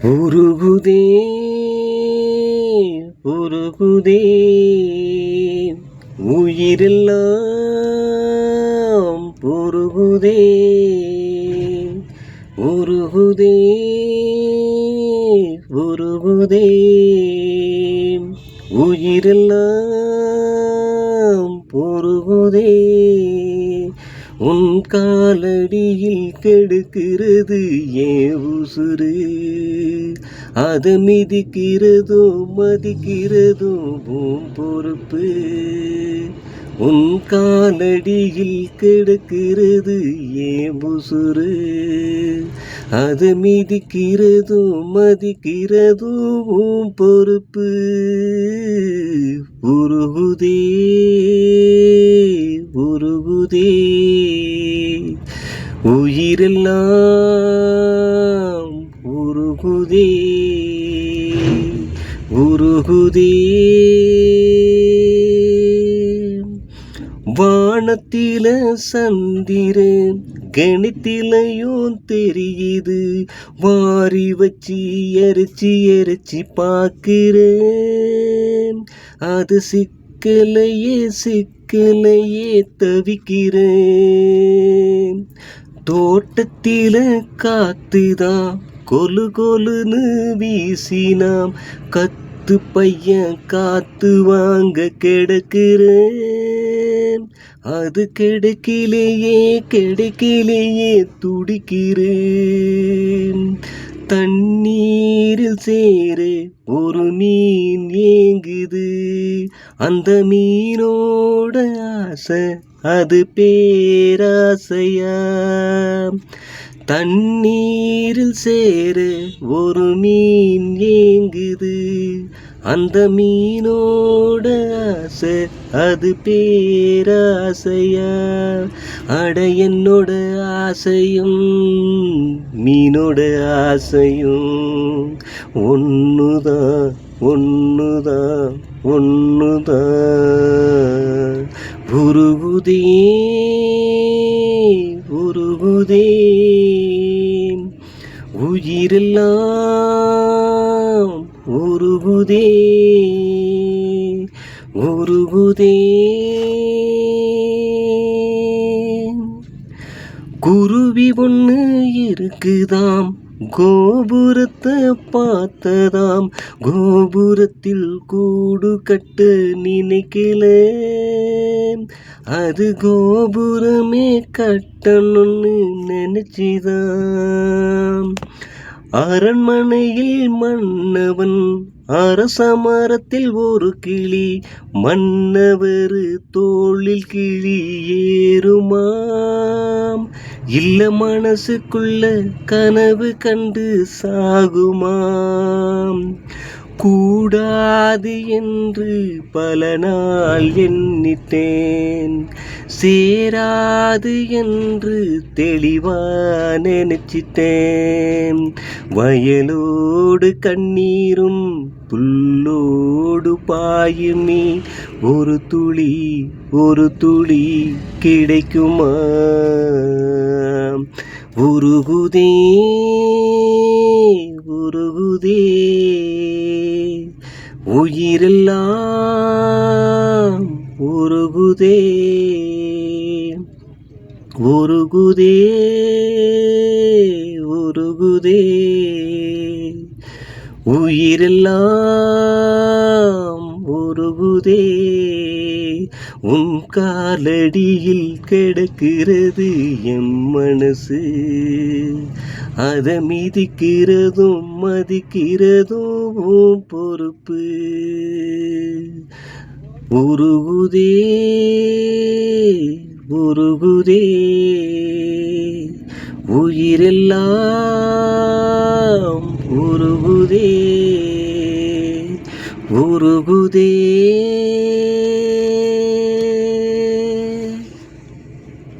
உருகுதே உருகுதே உயிரெல்லாம் உருகுதே உருகுதே உருகுதே உயிரெல்லாம் பொருகுதே உன் காலடியில் கெடுக்கிறது ஏ உசுறு. அது மிதிக்கிறதோ மதிக்கிறதோ பூம் பொறுப்பு. உன் காலடியில் கெடுக்கிறது ஏ உசுறு. அது மிதிக்கிறதும் மதிக்கிறதும் பொறுப்பு. உருகுதே உருகுதே. உயிரெல்லாம் உருகுதே உருகுதே. வானத்தில சந்திரன் கணித்திலையும் தெரியுது வாரி வச்சு எரிச்சி எரிச்சி பார்க்கிறேன். அது சிக்கலையே சிக்கலையே தவிக்கிறேன். தோட்டத்தில காத்துதான் கொலு கொலுன்னு வீசினாம். கத்து பையன் காத்து வாங்க கிடக்கிறேன். அது கிடைக்கலையே கிடைக்கலையே துடிக்கிறேன். தண்ணீரில் சேரு ஒரு மீன் ஏங்குது. அந்த மீனோட ஆசை அது பேராசையா? தண்ணீரில் சேரு ஒரு மீன் ஏங்குது. அந்த மீனோட ஆசை அது பேராசையா? அட என்னோட ஆசையும் மீனோட ஆசையும் ஒன்றுதான் ஒன்றுதான் ஒன்றுதான் உயிரெல்லாம் உருகுதே உருகுதே. குருவி ஒன்று இருக்குதாம். கோபுரத்தை பார்த்ததாம். கோபுரத்தில் கூடு கட்ட நினைக்கல அது கோபுரமே கட்டணும்னு நினைச்சிதான் அரண்மனையில் மன்னவன் அரச மரத்தில் ஒரு கிளி மன்னவர் தோளில் கிளி ஏறுமாம். இல்ல மனசுக்குள்ள கனவு கண்டு சாகுமாம். கூடாது என்று பல நாள் எண்ணிட்டேன் சேராது என்று தெளிவான நினைச்சிட்டேன். வயலோடு கண்ணீரும் புல்லோடு பாயுமே ஒரு துளி ஒரு துளி கிடைக்குமா? உருகுதே உருகுதே. உயிரெல்லாம் உருகுதே உருகுதே உருகுதே. உயிரெல்லாம் உருகுதே உன் காலடியில் கிடக்கிறது எம் மனசு. அதை மிதிக்கிறதும் மதிக்கிறதும் பொறுப்பு. உருகுதே உருகுதே உயிரெல்லாம் உருகுதே உருகுதே.